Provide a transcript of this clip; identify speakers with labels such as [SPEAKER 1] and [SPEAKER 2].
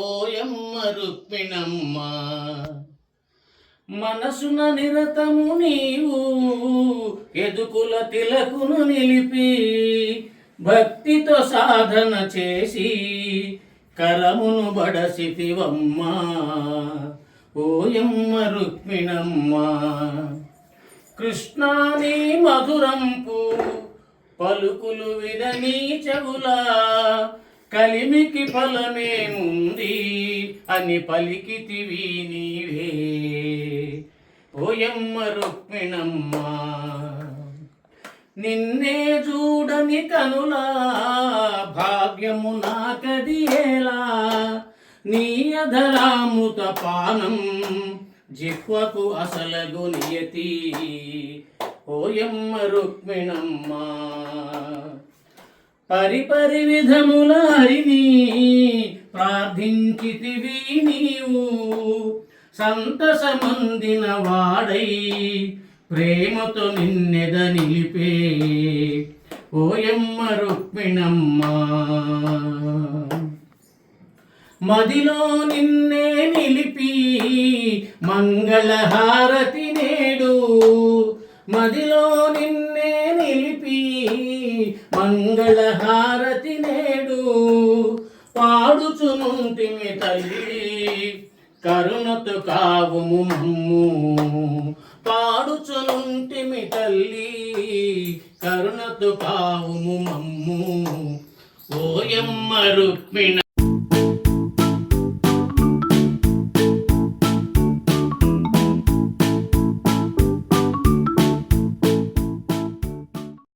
[SPEAKER 1] ఓయమ్మ మనసున నిరతము నీవు ఎదుకుల తిలకును నిలిపి భక్తితో సాధన చేసి కరమును బడసితివమ్మా ఓయమ్మ రుక్మిణమ్మ కృష్ణాని మధురంపు పలుకులు వినని చెవులా కలిమికి ఫలమేముంది అని పలికితివి నీవే. ఓయమ్మ రుక్మిణమ్మ నిన్నే చూడని కనులా భాగ్యము నాకది ఎలా? నీ పానం జిహ్వకు అసలగు నియతి. ఓయమ్మ రుక్మిణమ్మ పరిపరి విధముల హరిని ప్రార్థించితివి నీవు. సంతసమందిన వాడై ప్రేమతో నిన్నెద నిలిపే. ఓయమ్మ రుక్మిణమ్మ మదిలో నిన్నే నిలిపి మంగళహారతి నేడు. మదిలో నిన్నే నిలిపి మంగళహారతి నేడు. పాడుచునుంటిమి తల్లి కరుణతో కావుము మమ్ము. పాడుచునుంటిమి తల్లి కరుణతో కావుము మమ్ము. ఓయమ్మ రుక్మిణ